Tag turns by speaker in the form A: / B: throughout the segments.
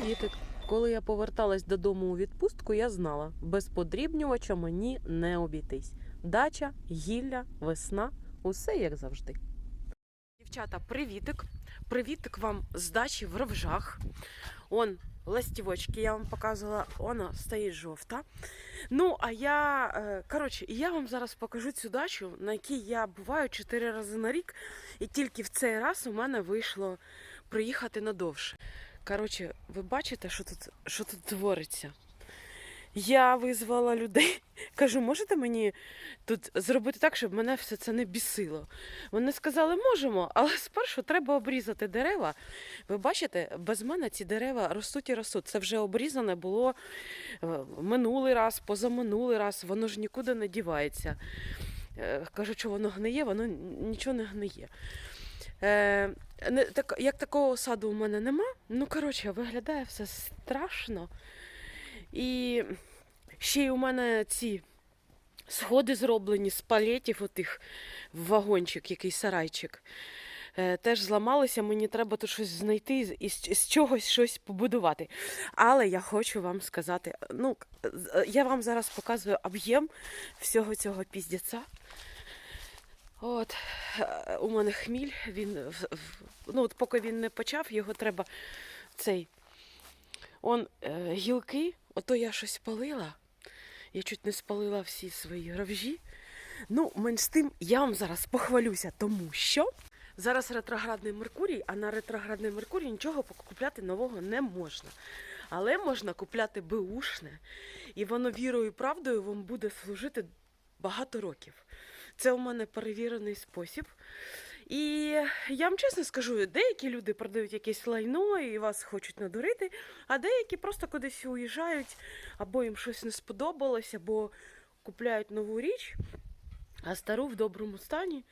A: Привітик! Коли я поверталась додому у відпустку, я знала, без подрібнювача мені не обійтись. Дача, гілля, весна усе як завжди. Дівчата, привітик! Привітик вам з дачі в ровжах. Он ластівочки, я вам показувала, вона стоїть жовта. Ну, а я, е, коротше, я вам зараз покажу цю дачу, на якій я буваю 4 рази на рік, і тільки в цей раз у мене вийшло приїхати надовше. Коротше, ви бачите, що тут, що тут твориться? Я визвала людей, кажу, можете мені тут зробити так, щоб мене все це не бісило. Вони сказали, можемо, але спершу треба обрізати дерева. Ви бачите, без мене ці дерева ростуть і ростуть. Це вже обрізане було е, минулий раз, позаминулий раз, воно ж нікуди не дівається. Е, Кажуть, що воно гниє, воно нічого не гниє. Е, так, як такого саду у мене нема, ну коротше, виглядає все страшно. І ще й у мене ці сходи зроблені з палетів отих в вагончик, який сарайчик. Е, теж зламалися, мені треба тут щось знайти і з- з, чогось щось побудувати. Але я хочу вам сказати: ну, я вам зараз показую об'єм всього цього піздеця. От, е, у мене хміль, він ну, от поки він не почав, його треба цей. Он е, гілки, ото я щось палила. Я чуть не спалила всі свої ровжі. Ну, менш тим, я вам зараз похвалюся, тому що зараз ретроградний Меркурій, а на ретроградний Меркурій нічого купляти нового не можна. Але можна купляти беушне, і воно вірою і правдою вам буде служити багато років. Це у мене перевірений спосіб. І я вам чесно скажу, деякі люди продають якесь лайно і вас хочуть надурити, а деякі просто кудись уїжджають, або їм щось не сподобалось, або купляють нову річ, а стару в доброму стані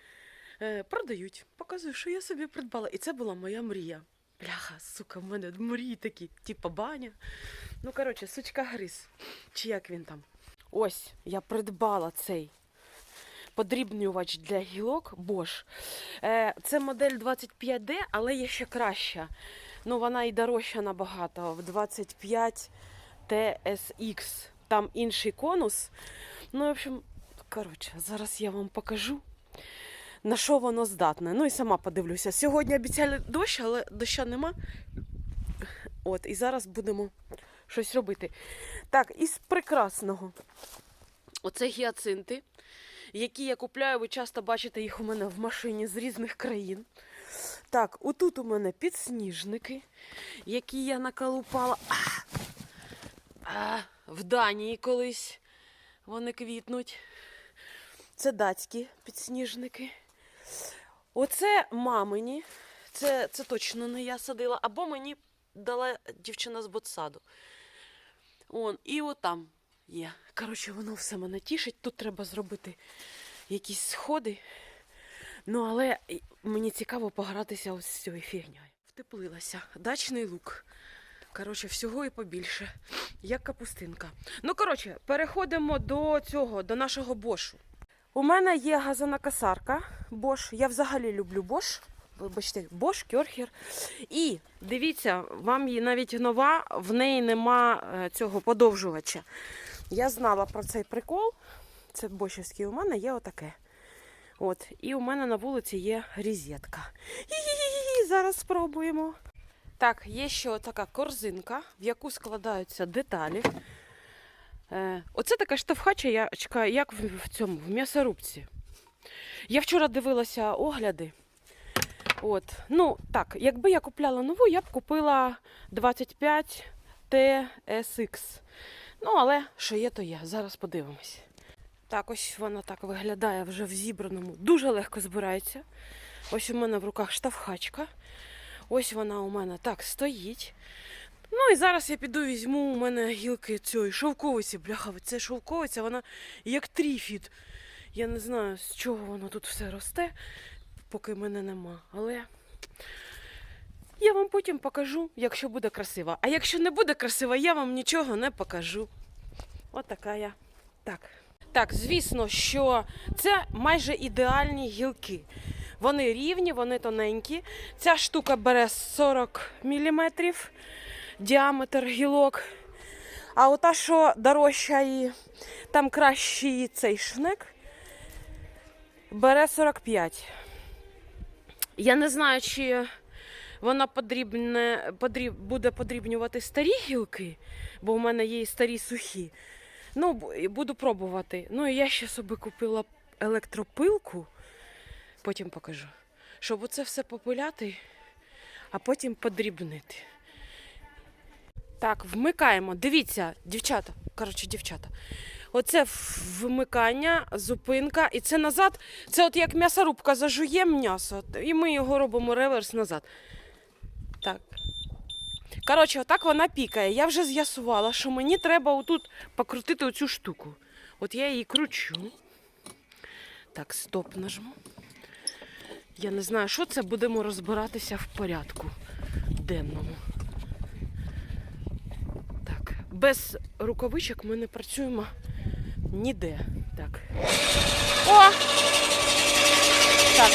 A: е, продають. Показую, що я собі придбала. І це була моя мрія. Бляха, сука, в мене мрії такі, типа баня. Ну, коротше, сучка гриз. Чи як він там? Ось, я придбала цей подрібнювач для гілок Bosch. Е, Це модель 25D, але є ще краща. Ну, вона і дорожча набагато. В 25 TSX. Там інший конус. Ну, в общем, коротше, зараз я вам покажу, на що воно здатне. Ну і сама подивлюся. Сьогодні обіцяли дощ, але доща нема. От, і зараз будемо щось робити. Так, із прекрасного. Оце гіацинти які я купляю, ви часто бачите їх у мене в машині з різних країн. Так, отут у мене підсніжники, які я наколупала а, а, в Данії колись. Вони квітнуть. Це датські підсніжники. Оце мамині. Це, це точно не я садила, або мені дала дівчина з ботсаду. Он, і отам є. Коротше, воно все мене тішить. Тут треба зробити якісь сходи. Ну, але мені цікаво погратися ось з цією фігньою. Втеплилася. Дачний лук. Коротше, всього і побільше. Як капустинка. Ну, коротше, переходимо до цього, до нашого бошу. У мене є газонокосарка Bosch. Я взагалі люблю Bosch. Вибачте, Bosch, Кьорхер. І дивіться, вам її навіть нова, в неї нема е, цього подовжувача. Я знала про цей прикол. Це бощівський у мене є отаке. От, і у мене на вулиці є різетка. Зараз спробуємо. Так, є ще така корзинка, в яку складаються деталі. Е, оце така штовхача, як в цьому, в м'ясорубці. Я вчора дивилася огляди. От. Ну, так, якби я купляла нову, я б купила 25 TSX. Ну, але що є, то є. Зараз подивимось. Так, ось вона так виглядає вже в зібраному. Дуже легко збирається. Ось у мене в руках штовхачка. Ось вона у мене так стоїть. Ну і зараз я піду візьму у мене гілки цієї шовковиці. Бляха, це шовковиця, вона як тріфіт. Я не знаю, з чого воно тут все росте, поки мене нема. Але я вам потім покажу, якщо буде красива. А якщо не буде красива, я вам нічого не покажу. От така я. Так. Так, звісно, що це майже ідеальні гілки. Вони рівні, вони тоненькі. Ця штука бере 40 мм, діаметр гілок. А ота, що дорожча і там кращий цей шнек, бере 45. Я не знаю, чи вона подрібне, подріб, буде подрібнювати старі гілки, бо в мене є і старі сухі. Ну, буду пробувати. Ну і я ще собі купила електропилку, потім покажу, щоб оце все попиляти, а потім подрібнити. Так, вмикаємо. Дивіться, дівчата. Коротше, дівчата. Оце вмикання, зупинка, і це назад. Це от як м'ясорубка зажує м'ясо, і ми його робимо реверс назад. Так. Коротше, отак вона пікає. Я вже з'ясувала, що мені треба отут покрутити оцю штуку. От я її кручу. Так, стоп нажму. Я не знаю, що це, будемо розбиратися в порядку денному. Так, без рукавичок ми не працюємо ніде. Так. О! Так.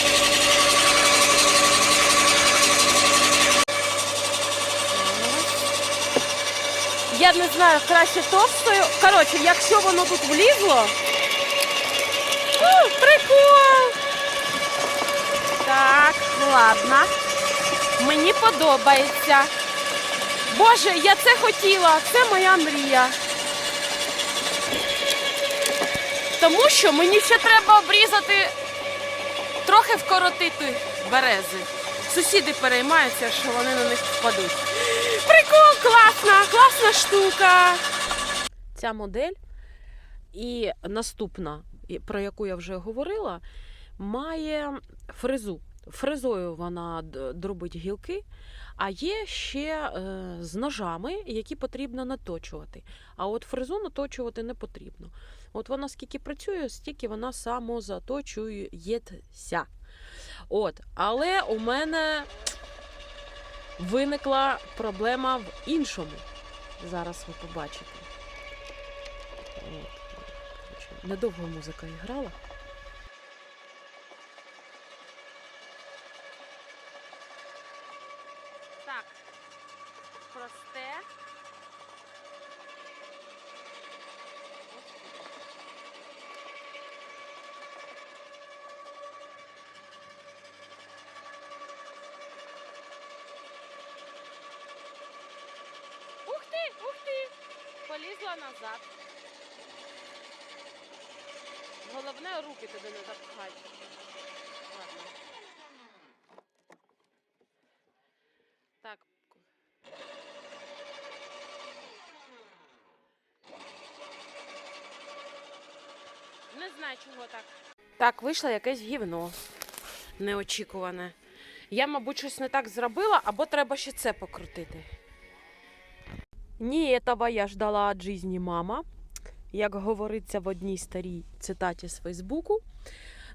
A: Я не знаю, краще товстою. Коротше, якщо воно тут влізло. О, прикол! Так, ладно. Мені подобається. Боже, я це хотіла, це моя мрія. Тому що мені ще треба обрізати, трохи вкоротити берези. Сусіди переймаються, що вони на них впадуть. Прикол, класна, класна штука. Ця модель і наступна, про яку я вже говорила, має фрезу. Фрезою вона дробить гілки, а є ще е, з ножами, які потрібно наточувати. А от фрезу наточувати не потрібно. От вона скільки працює, стільки вона самозаточується. От, але у мене виникла проблема в іншому. Зараз ви побачите. Недовго музика грала. Головне руки туди не запхати. Ладно. Так. Не знаю, чого так. Так, вийшло якесь гівно неочікуване. Я, мабуть, щось не так зробила, або треба ще це покрутити. Ні, этого я ждала від житті мама, як говориться в одній старій цитаті з Фейсбуку.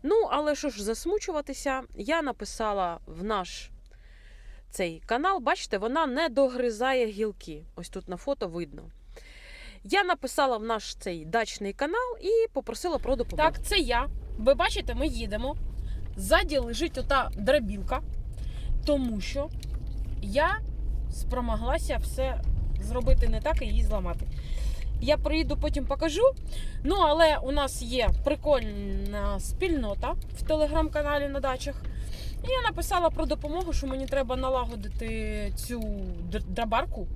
A: Ну, але що ж засмучуватися, я написала в наш цей канал, бачите, вона не догризає гілки. Ось тут на фото видно. Я написала в наш цей дачний канал і попросила про допомогу. Так, це я. Ви бачите, ми їдемо. Ззаді лежить ота драбілка, тому що я спромоглася все зробити не так і її зламати. Я приїду, потім покажу. Ну, але у нас є прикольна спільнота в телеграм-каналі на дачах. І я написала про допомогу, що мені треба налагодити цю драбарку.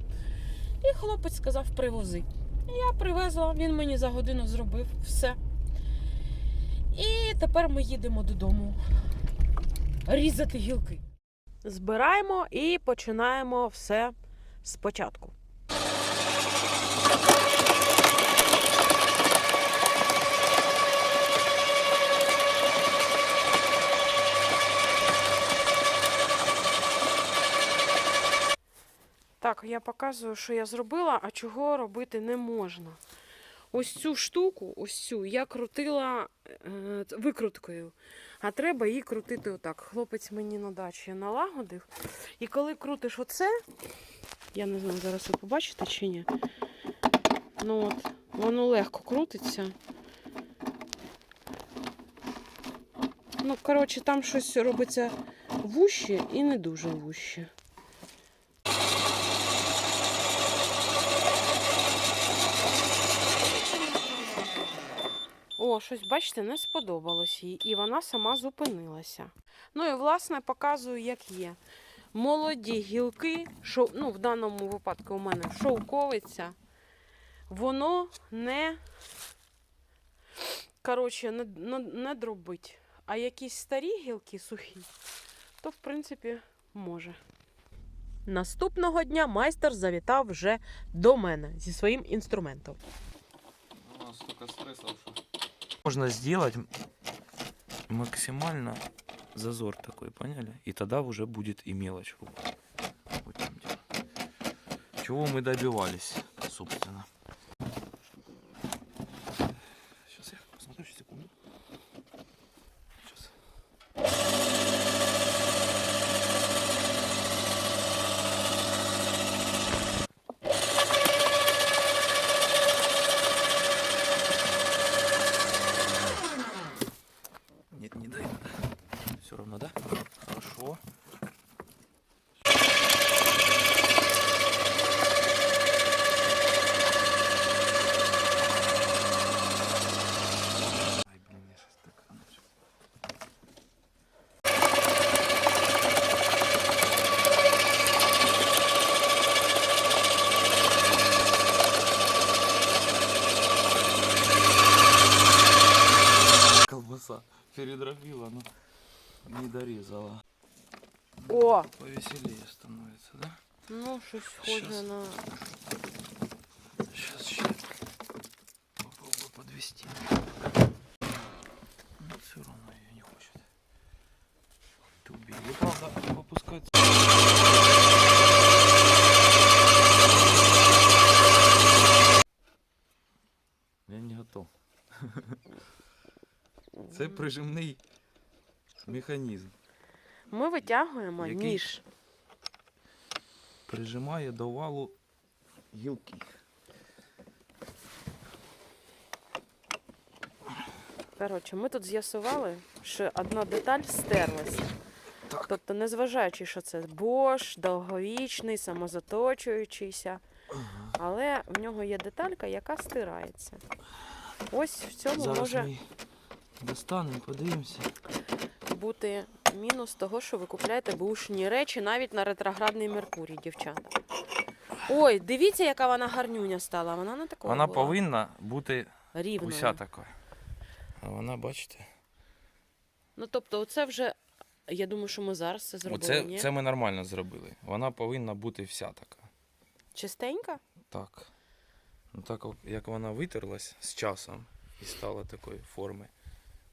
A: І хлопець сказав, привози. Я привезла, він мені за годину зробив все. І тепер ми їдемо додому різати гілки. Збираємо і починаємо все спочатку. Я показую, що я зробила, а чого робити не можна. Ось цю штуку, ось цю, я крутила е, викруткою, а треба її крутити отак. Хлопець мені на дачі налагодив. І коли крутиш оце, я не знаю, зараз ви побачите чи ні. Ну от, воно легко крутиться. Ну, коротше, там щось робиться вуще і не дуже вуще. О, щось, бачите, не сподобалось їй, і вона сама зупинилася. Ну і власне показую, як є. Молоді гілки, шов, ну, в даному випадку у мене шовковиця, воно не, коротше, не, не, дробить. А якісь старі гілки сухі, то в принципі може. Наступного дня майстер завітав вже до мене зі своїм інструментом.
B: У нас столько стрессов, что... Можно сделать максимально зазор такой, поняли? И тогда уже будет и мелочь. Чего мы добивались, собственно. Передробила, но не дорезала.
A: О!
B: Повеселее становится, да?
A: Ну, щось схоже на.
B: Сейчас, сейчас. Попробую подвести. Це прижимний механізм.
A: Ми витягуємо
B: Який?
A: ніж.
B: Прижимає до валу гілки.
A: Коротше, ми тут з'ясували, що одна деталь стерлася.
B: Так.
A: Тобто, незважаючи, що це Bosch, довговічний, самозаточуючийся, але в нього є деталька, яка стирається. Ось в цьому
B: Зараз
A: може
B: ми достанемо, подивимося.
A: бути мінус того, що ви купляєте бушні речі навіть на ретроградний Меркурій, дівчата. Ой, дивіться, яка вона гарнюня стала. Вона не такою
B: Вона
A: була.
B: повинна бути
A: рівною.
B: уся така. А вона, бачите?
A: Ну тобто, оце вже. Я думаю, що ми зараз це зробили.
B: Оце,
A: ні?
B: це ми нормально зробили. Вона повинна бути вся така.
A: Чистенька?
B: Так. Ну так як вона витерлась з часом і стала такої форми,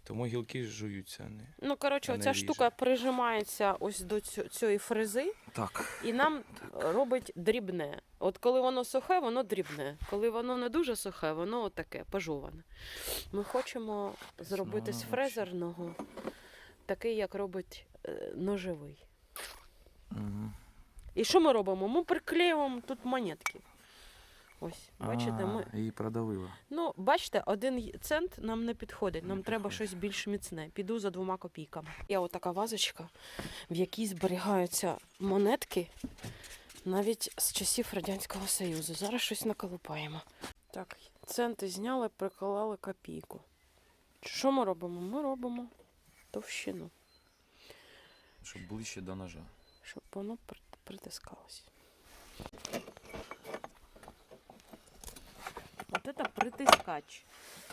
B: тому гілки жуються. Не...
A: Ну, коротше,
B: не
A: оця
B: ріже.
A: штука прижимається ось до цю- цієї фрези
B: Так.
A: і нам робить дрібне. От коли воно сухе, воно дрібне. Коли воно не дуже сухе, воно отаке, пожоване. Ми хочемо зробити з фрезерного такий, як робить е, ножовий.
B: Угу.
A: І що ми робимо? Ми приклеюємо тут монетки. Ось, бачите, ми.
B: Її продавила.
A: Ну, бачите, один цент нам не підходить. Нам
B: Не
A: треба
B: підходить.
A: щось більш міцне. Піду за двома копійками. Є отака вазочка, в якій зберігаються монетки навіть з часів Радянського Союзу. Зараз щось наколупаємо. Так, центи зняли, приклали копійку. Що ми робимо? Ми робимо товщину,
B: Щоб ближче до ножа.
A: щоб воно при- притискалось. От це притискач.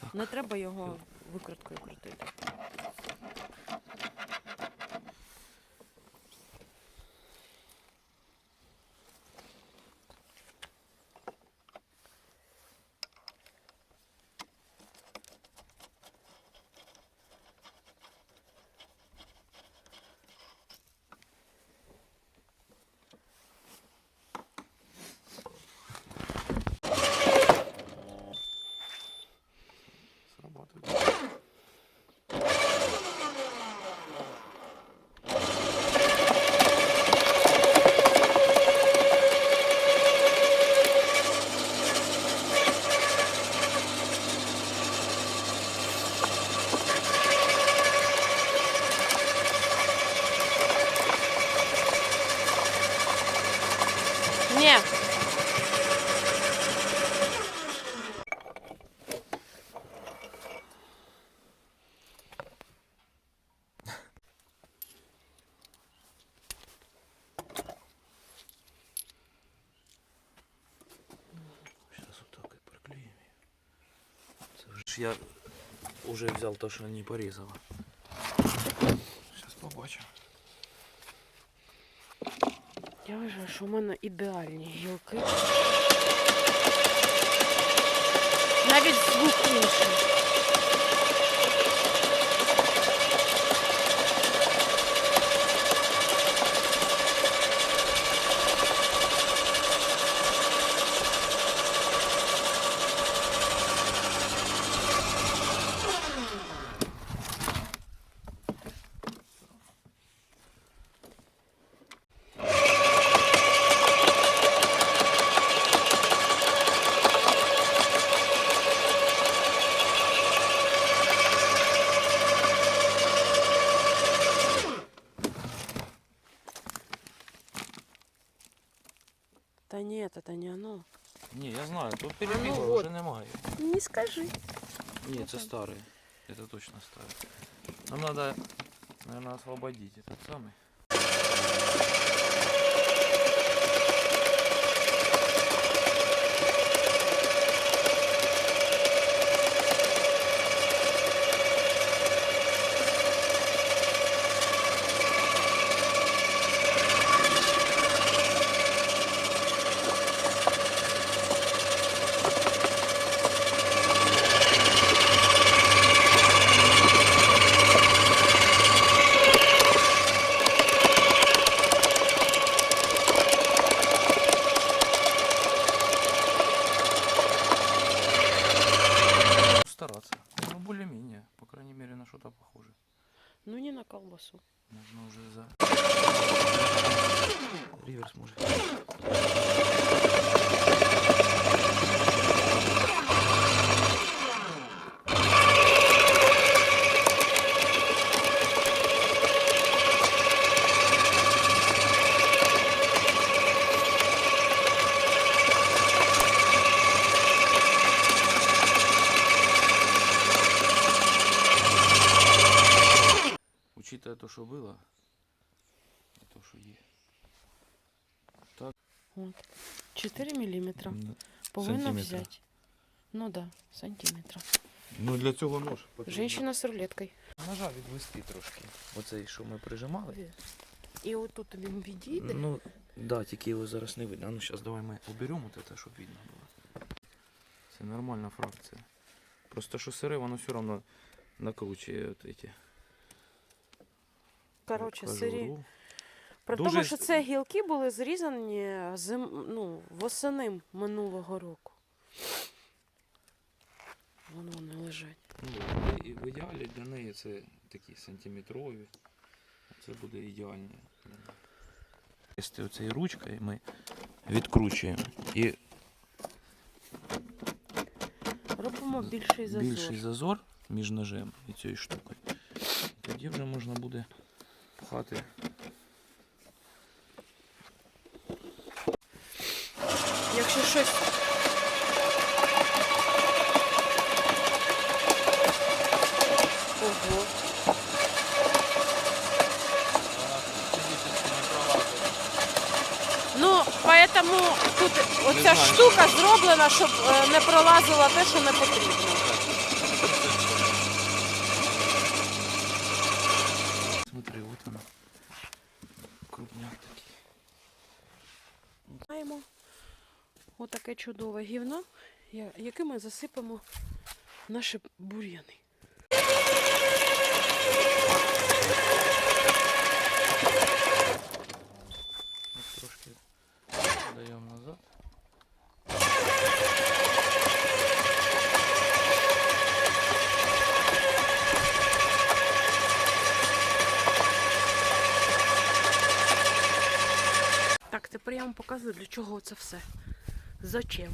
B: Так.
A: Не треба його викруткою крутити.
B: Срабатывает.
A: Ні.
B: Ж я уже взяв те, що не порізала. Зараз побачимо.
A: Я вважаю, що в мене ідеальні гілки. Навіть звук інший. Та ні, та не оно.
B: Не, я знаю, тут перебігло,
A: вот.
B: вже немає.
A: Не скажи
B: Ні,
A: Ну,
B: це
A: так.
B: старий. Это точно старый. Нам надо, наверное, освободить этот самый. Реверс
A: Ну да, сантиметра.
B: Ну для цього нож.
A: Женщина з рулеткою.
B: Ножа відвести трошки. Оцей, що ми прижимали.
A: І отут він відійде.
B: Ну, да, тільки його зараз не видно. А ну зараз давай ми оберемо от це, щоб видно було. Це нормальна фракція. Просто що сире, воно все одно накручує от эти.
A: Коротше, сирі. При
B: Дуже
A: тому, що це гілки були зрізані зим... ну, восени минулого року. Вон вони лежать.
B: Ну, і в ідеалі для неї це такі сантиметрові. Це буде. Якщо оцею ручкою ми відкручуємо і
A: Робимо більший зазор.
B: більший зазор між ножем і цією штукою. Тоді вже можна буде пхати.
A: Якщо щось. Ого. Ну, поэтому тут оця штука зроблена, щоб е, не пролазило те, що не потрібно.
B: Смотри, от вона. Крупняк такий.
A: Маємо отаке чудове гівно, я- яким ми засипемо наші бур'яни.
B: От трошки даємо назад.
A: Так, тепер я вам показую, для чого це все. Зачем?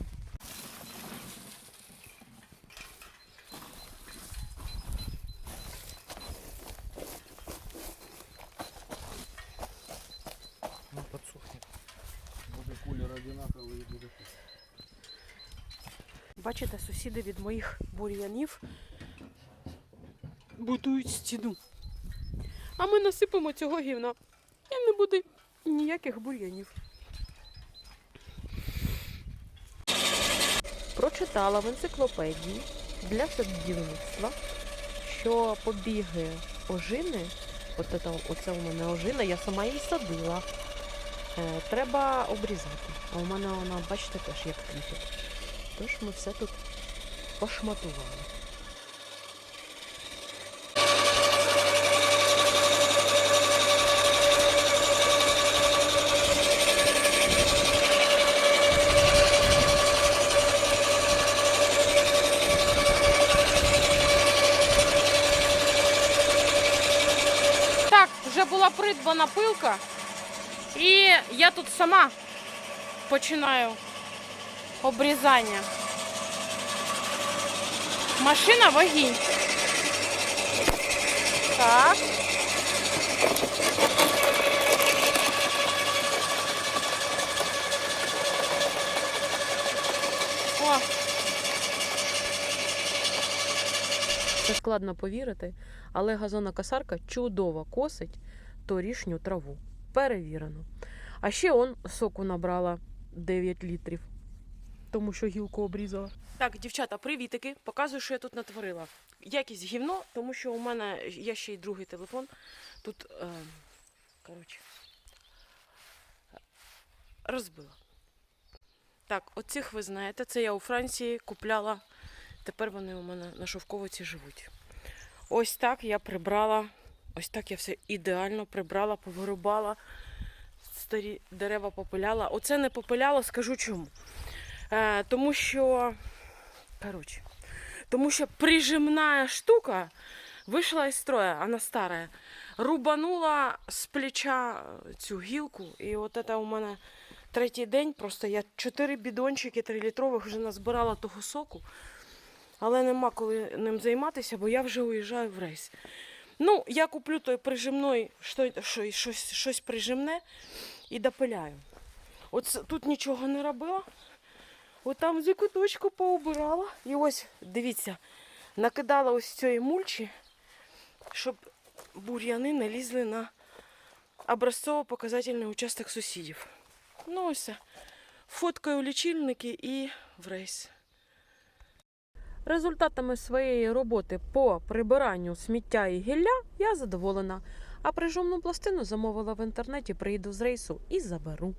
B: Ну, подсохнет.
C: Буде кулер одинаковий і буде.
A: Бачите, сусіди від моїх бур'янів будують стіну. А ми насипемо цього гівна. І не буде ніяких бур'янів. Прочитала в енциклопедії, для садівництва, що побіги ожини, от це, оце у мене ожина, я сама її садила. Е, треба обрізати. А у мене вона, бачите, теж як квітить. Тож ми все тут пошматували. Так, вже була придбана пилка. І я тут сама починаю обрізання. Машина вогінь. Так. О. Це складно повірити, але газонокосарка чудово косить торішню траву. Перевірено. А ще он соку набрала 9 літрів, тому що гілку обрізала. Так, дівчата, привітики. Показую, що я тут натворила. Якість гівно, тому що у мене є ще й другий телефон. Тут, е, коротше, розбила. Так, оцих ви знаєте, це я у Франції купляла. Тепер вони у мене на шовковиці живуть. Ось так я прибрала. Ось так я все ідеально прибрала, повирубала, старі дерева попиляла. Оце не попиляла, скажу чому. Е, тому що, коротше, тому що прижимна штука вийшла із строя, вона стара. Рубанула з плеча цю гілку, і от це у мене третій день. Просто я чотири бідончики 3-літрових вже назбирала того соку, але нема коли ним займатися, бо я вже уїжджаю в рейс. Ну, я куплю той прижимний, що, що, щось, щось прижимне і допиляю. От тут нічого не робила. От там за куточку поубирала. І ось, дивіться, накидала ось цієї мульчі, щоб бур'яни не лізли на образцово-показательний участок сусідів. Ну ось, фоткаю лічильники і в рейс. Результатами своєї роботи по прибиранню сміття і гілля я задоволена. А прижомну пластину замовила в інтернеті, приїду з рейсу і заберу.